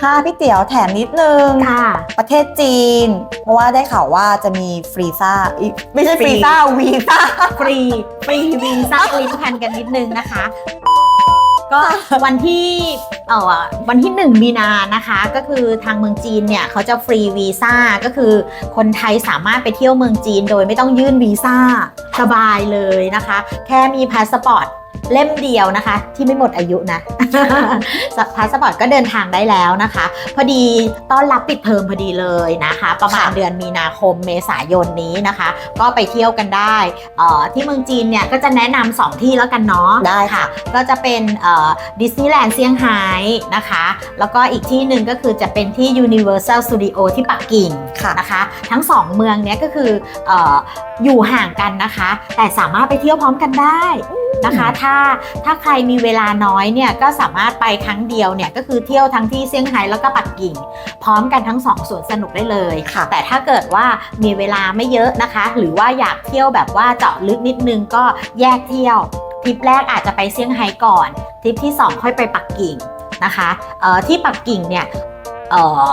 ค่ะพี่เตี๋ยวแถมนิดนึง ค่ะ ประเทศจีน เพราะว่าได้ข่าวว่าจะมีฟรีซ่าอีกไม่ใช่ฟฟรีรีซ่าวีซ่า ฟรีฟรีวีซ่าลิ้นพันกันนิดนึงนะคะ ก็วันที่เอ่อวันที่ 1 มีนานะคะ ก็คือทางเมืองจีนเนี่ยเขาจะฟรีวีซ่าก็คือคนไทยสามารถไปเที่ยวเมืองจีน โดยไม่ต้องยื่นวีซ่าสบายเลยนะคะ แค่มีพาสปอร์ตเล่มเดียวนะคะ ที่ไม่หมดอายุนะ พาสปอร์ตก็เดินทางได้แล้วนะคะ พอดีต้อนรับปิดเทอมพอดีเลยนะคะ ประมาณค่ะเดือนมีนาคมเมษายนนี้นะคะ ก็ไปเที่ยวกันได้เอ่อที่เมืองจีนเนี่ยก็จะแนะนำสองที่แล้วกันเนาะได้ค่ะ ก็จะเป็นดิสนีย์แลนด์เซี่ยงไฮ้นะคะ แล้วก็อีกที่หนึ่งก็คือจะเป็นที่ Universal Studio ที่ปักกิ่งค่ะนะคะ ทั้งสองเมืองเนี้ยก็คือเอออยู่ห่างกันนะคะ แต่สามารถไปเที่ยวพร้อมกันได้นะคะ ถ้าถ้าใครมีเวลาน้อยเนี่ยก็สามารถไปครั้งเดียวเนี่ยก็คือเที่ยวทั้งที่เซี่ยงไฮ้แล้วก็ปักกิ่ง พร้อมกันทั้งสองสวนสนุกได้เลยค่ะแต่ถ้าเกิดว่ามีเวลาไม่เยอะนะคะ หรือว่าอยากเที่ยวแบบว่าเจาะลึกนิดนึงก็แยกเที่ยวทริปแรกอาจจะไปเซี่ยงไฮ้ก่อนทริปที่ 2 ค่อยไปปักกิ่งนะคะเอ่อที่ปักกิ่งเนี่ยเอ่อ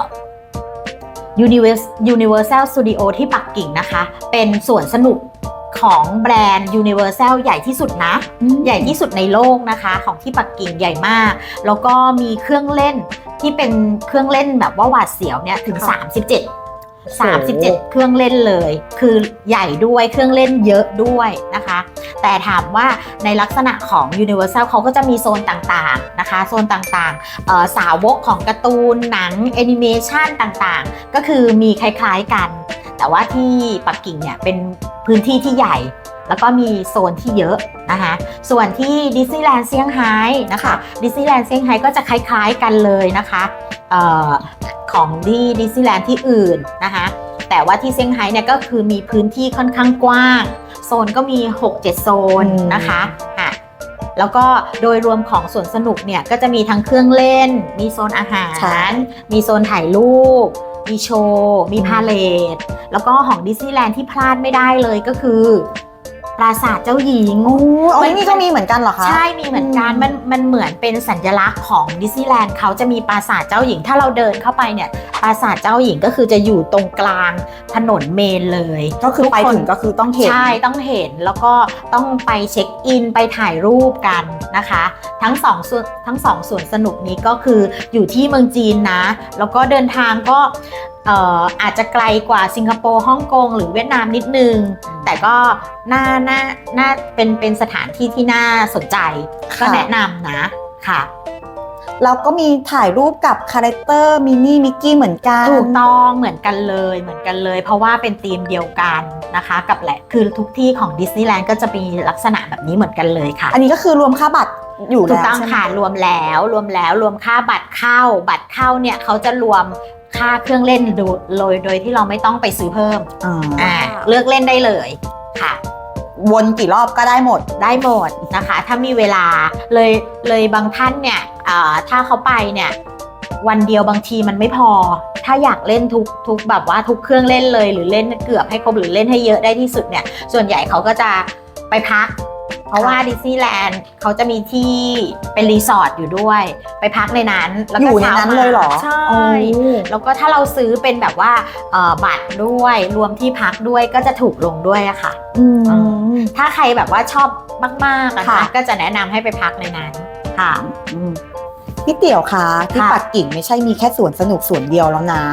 Univers- Universal Studio ที่ปักกิ่งนะคะ เป็นสวนสนุก ของแบรนด์ Universal ใหญ่ที่สุดนะ ใหญ่ที่สุดในโลกนะคะ ของที่ปักกิ่งใหญ่มาก แล้วก็มีเครื่องเล่นที่เป็นเครื่องเล่นแบบว่าหวาดเสียวเนี่ยถึงค่ะ37 37 เครื่องเล่นเลย คือใหญ่ด้วยเครื่องเล่นเยอะด้วยนะคะ แต่ถามว่าในลักษณะของ Universal เขาก็จะมีโซนต่างๆนะคะ โซนต่างๆเอ่อสาวกของการ์ตูนหนังแอนิเมชันต่างๆ ก็คือมีคล้ายๆกัน แต่ว่าที่ปักกิ่งเนี่ยเป็น พื้นที่ที่ใหญ่ แล้วก็มีโซนที่เยอะนะคะส่วนที่ดิสนีย์แลนด์เซี่ยงไฮ้นะคะดิสนีย์แลนด์เซี่ยงไฮ้ก็จะคล้ายๆกันเลยนะคะเออของที่ดิสนีย์แลนด์ที่อื่นนะคะแต่ว่าที่เซี่ยงไฮ้เนี่ยก็คือมีพื้นที่ค่อนข้างกว้าง โซนก็มี 6-7 โซนอืมนะคะอะแล้วก็โดยรวมของสวนสนุกเนี่ยก็จะมีทั้งเครื่องเล่น มีโซนอาหาร มีโซนถ่ายรูป มีโชว์ มีพาเลทแล้วก็ของดิสนีย์แลนด์ที่พลาดไม่ได้เลยก็คือ ปราสาทเจ้าหญิงโอ้อ๋อนี่ก็มีเหมือนกันเหรอคะ ใช่มีเหมือนกันอืม มันมันเหมือนเป็นสัญลักษณ์ของดิสนีย์แลนด์เขาจะมีปราสาทเจ้าหญิง ถ้าเราเดินเข้าไปเนี่ยปราสาทเจ้าหญิงก็คือจะอยู่ตรงกลางถนนเมนเลย ก็คือไปถึงก็คือต้องเห็น ใช่ต้องเห็นแล้วก็ต้องไปเช็คอินไปถ่ายรูปกันนะคะ ทั้งสองส่วนทั้งสองส่วนสนุกนี้ก็คืออยู่ที่เมืองจีนนะ แล้วก็เดินทางก็เอ่ออาจจะไกลกว่าสิงคโปร์ฮ่องกงหรือเวียดนามนิดนึง แต่ก็น่าน่าน่าเป็นเป็นสถานที่ที่น่าสนใจค่ะก็แนะนำนะค่ะเราก็มีถ่ายรูปกับคาแรคเตอร์มินนี่มิกกี้เหมือนกัน ถูกต้องเหมือนกันเลยเหมือนกันเลย เพราะว่าเป็นธีมเดียวกันนะคะกับแหละคือทุกที่ของดิสนีย์แลนด์ก็จะมีลักษณะแบบนี้เหมือนกันเลยค่ะ อันนี้ก็คือรวมค่าบัตร อยู่ถูกแล้วต้องใช่ไหม ค่ะรวมแล้วรวมแล้วรวมค่าบัตรเข้า บัตรเข้าเนี่ยเขาจะรวมค่าเครื่องเล่นโดยโดยโดยที่เราไม่ต้องไปซื้อเพิ่มอ่าอ่าเลือกเล่นได้เลยค่ะ วนกี่รอบก็ได้หมด ได้หมดนะคะ ถ้ามีเวลาเลยเลยบางท่านเนี่ยอ่าถ้าเขาไปเนี่ยวันเดียวบางทีมันไม่พอ ถ้าอยากเล่นทุกทุกแบบว่าทุกเครื่องเล่นเลย หรือเล่นเกือบให้ครบหรือเล่นให้เยอะได้ที่สุดเนี่ยส่วนใหญ่เขาก็จะไปพัก เพราะว่าดิสนีย์แลนด์เขาจะมีที่เป็นรีสอร์ทอยู่ด้วย ไปพักในนั้นแล้วอก็ยู่ในนั้นเลยเหรอใช่ โอ้แล้วก็ถ้าเราซื้อเป็นแบบว่าเอ่อบัตรด้วยรวมที่พักด้วยก็จะถูกลงด้วยอะค่ะ อืม ถ้าใครแบบว่าชอบมากๆอะค่ะ นะก็จะแนะนำให้ไปพักในนั้นค่ะ อืม พี่เตี่ยวคะที่ปักกิ่งไม่ใช่มีแค่สวนสนุกสวนเดียวแล้วนะ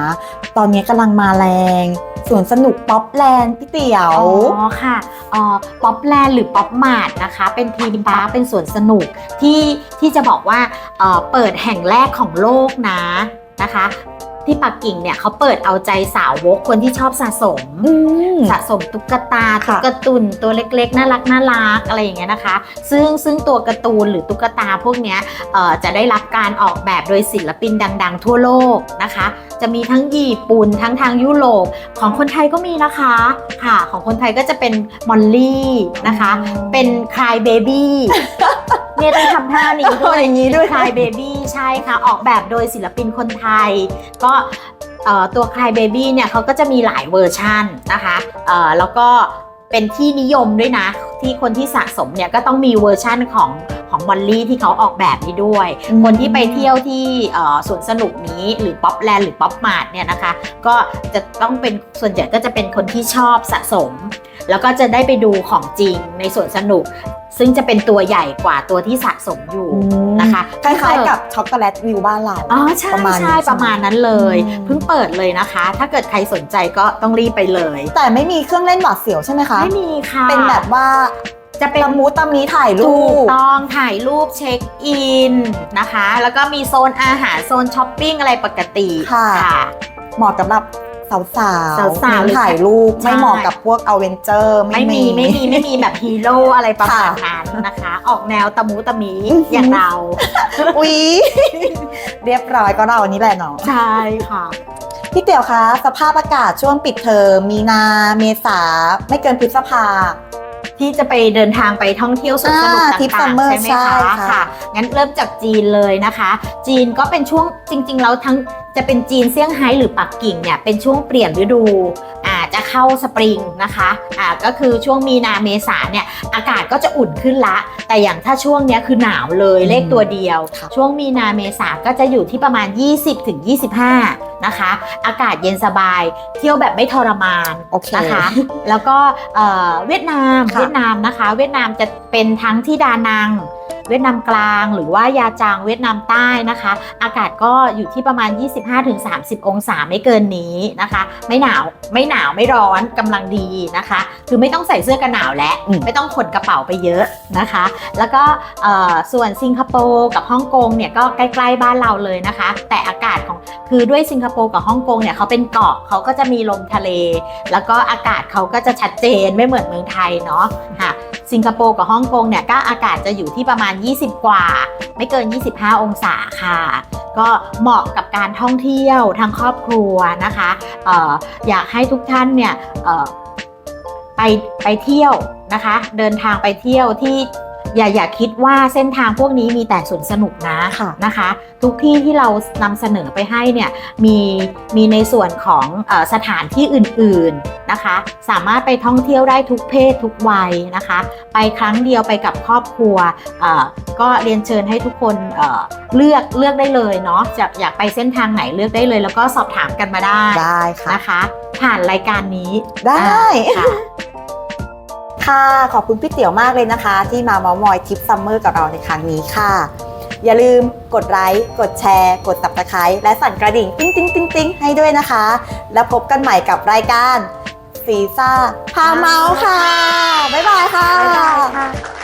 ตอนนี้กำลังมาแรงสวนสนุกป๊อปแลนด์พี่เตี่ยว อ๋อค่ะอ๋อป๊อปแลนด์หรือป๊อปมาร์ทนะคะ เป็นทีมป้าเป็นสวนสนุกที่ที่จะบอกว่าเเปิดแห่งแรกของโลกนะนะคะ ที่ปักกิ่งเนี่ยเขาเปิดเอาใจสาวกคนที่ชอบสะสมอืมสะสมตุ๊กตาค่ะตุ๊กตุนตัวเล็กๆ น่ารักน่ารักอะไรอย่างเงี้ยนะคะ ซึ่งซึ่งตัวการ์ตูนหรือตุ๊กตาพวกเนี้ยเอ่อจะได้รับการออกแบบโดยศิลปินดัง ๆ ทั่วโลกนะคะ จะมีทั้งญี่ปุ่นทั้งทางยุโรปของคนไทยก็มีนะคะค่ะ ของคนไทยก็จะเป็นมอลลี่นะคะ เป็นคลายเบบี้เนี่ยต้องทำท่านี้ด้วยอย่างนี้ด้วยคลายเบบี้ ใช่ค่ะ ออกแบบโดยศิลปินคนไทย ก็ตัวคลายเบบี้เนี่ยเขาก็จะมีหลายเวอร์ชันนะคะแล้วก็เป็นที่นิยมด้วยนะที่คนที่สะสมเนี่ยก็ต้องมีเวอร์ชั่นของของมอลลี่ที่เขาออกแบบนี้ด้วยอืมคนที่ไปเที่ยวที่เอ่อสวนสนุกนี้หรือป๊อปแลนด์หรือป๊อปมาร์ทเนี่ยนะคะ ก็จะต้องเป็นส่วนใหญ่ก็จะเป็นคนที่ชอบสะสม แล้วก็จะได้ไปดูของจริงในสวนสนุก ซึ่งจะเป็นตัวใหญ่กว่าตัวที่สะสมอยู่นะคะคล้ายๆกับช็อกโกแลตวิวบ้านเราอ๋อใช่ประมาณนี้ใช่ใช่ไหมประมาณนั้นเลยอืมเพิ่งเปิดเลยนะคะ ถ้าเกิดใครสนใจก็ต้องรีบไปเลย แต่ไม่มีเครื่องเล่นหวาดเสียวใช่ไหมคะไม่มีค่ะเป็นแบบว่าจะเป็นตะมูตะมีถ่ายรูถูกป ต้องถ่ายรูปเช็คอินนะคะ แล้วก็มีโซนอาหารโซนช้อปปิ้งอะไรปกติ ค่ะ เหมาะกับแบบสาวๆสาวๆหรือถ่ายรูป ใช่ ไม่เหมาะกับพวกอเวนเจอร์ ไม่มีไม่มีไม่มีแบบฮีโร่อะไรประมาณนั้นนะคะ ออกแนวตะมูตะมีอื้อหืออ อย่างเรา อุ๊ย เรียบร้อยก็เราอันนี้แหละเนาะใช่ค่ะ พี่เตี๋ยวคะ สภาพอากาศช่วงปิดเทอมมีนาเมษาไม่เกินพฤษภา ที่จะไปเดินทางไปท่องเที่ยวสวนสนุกอ่าทริปต่างๆ summer ใช่ไหมใช่คะค่ะ ค่ะ งั้นเริ่มจากจีนเลยนะคะ จีนก็เป็นช่วงจริงๆแล้วทั้งจะเป็นจีนเซี่ยงไฮ้หรือปักกิ่งเนี่ยเป็นช่วงเปลี่ยนฤดูอาจจะเข้าสปริงนะคะอ่าก็คือช่วงมีนาเมษาเนี่ยอากาศก็จะอุ่นขึ้นละ แต่อย่างถ้าช่วงเนี้ยคือหนาวเลยอืมเลขตัวเดียวค่ะช่วงมีนาเมษาก็จะอยู่ที่ประมาณ 20ถึง25 นะคะ อากาศเย็นสบาย เที่ยวแบบไม่ทรมานโอเคนะคะ แล้วก็เอ่อเวียดนามค่ะเวียดนามนะคะ เวียดนามจะเป็นทั้งที่ดานัง เวียดนามกลางหรือว่ายาจางเวียดนามใต้นะคะ อากาศก็อยู่ที่ประมาณ 25-30 องศาไม่เกินนี้นะคะ ไม่หนาวไม่หนาวไม่ร้อนกำลังดีนะคะ คือไม่ต้องใส่เสื้อกันหนาวและอืมไม่ต้องขนกระเป๋าไปเยอะนะคะ แล้วก็เอ่อส่วนสิงคโปร์กับฮ่องกงเนี่ยก็ใกล้ๆบ้านเราเลยนะคะ แต่อากาศของคือด้วยสิงคโปร์กับฮ่องกงเนี่ยเขาเป็นเกาะเขาก็จะมีลมทะเล แล้วก็อากาศเขาก็จะชัดเจนไม่เหมือนเมืองไทยเนาะค่ะ สิงคโปร์กับฮ่องกงเนี่ยก็อากาศจะอยู่ที่ประมาณ 20 กว่า ไม่เกิน 25 องศาค่ะ ก็เหมาะกับการท่องเที่ยวทางครอบครัวนะคะอออยากให้ทุกท่านเนี่ยไปไปเที่ยวนะคะ เดินทางไปเที่ยวที่ อย่าอย่าคิดว่าเส้นทางพวกนี้มีแต่สวนสนุกนะค่ะนะคะ ทุกที่ที่เรานำเสนอไปให้เนี่ยมีมีในส่วนของเออสถานที่อื่นๆนะคะ สามารถไปท่องเที่ยวได้ทุกเพศทุกวัยนะคะ ไปครั้งเดียวไปกับครอบครัวเอ่อก็เรียนเชิญให้ทุกคนเอ่อเลือกเลือกได้เลยเนาะจะอยากไปเส้นทางไหนเลือกได้เลย แล้วก็สอบถามกันมาได้ได้ค่ะนะคะ ผ่านรายการนี้ได้อ่าค่ะ ค่ะ ขอบคุณพี่เตี๋ยวมากเลยนะคะ ที่มาเมามอยทริปซัมเมอร์กับเราในครั้งนี้ค่ะ อย่าลืมกดไลค์กดแชร์ กดตับตะไคร้และสั่นกระดิ่งติ๊งติ๊งติ๊งติ๊งให้ด้วยนะคะ แล้วพบกันใหม่กับรายการซีซ่าพาเมาส์ค่ะ บ๊ายบายค่ะ บ๊ายบายค่ะ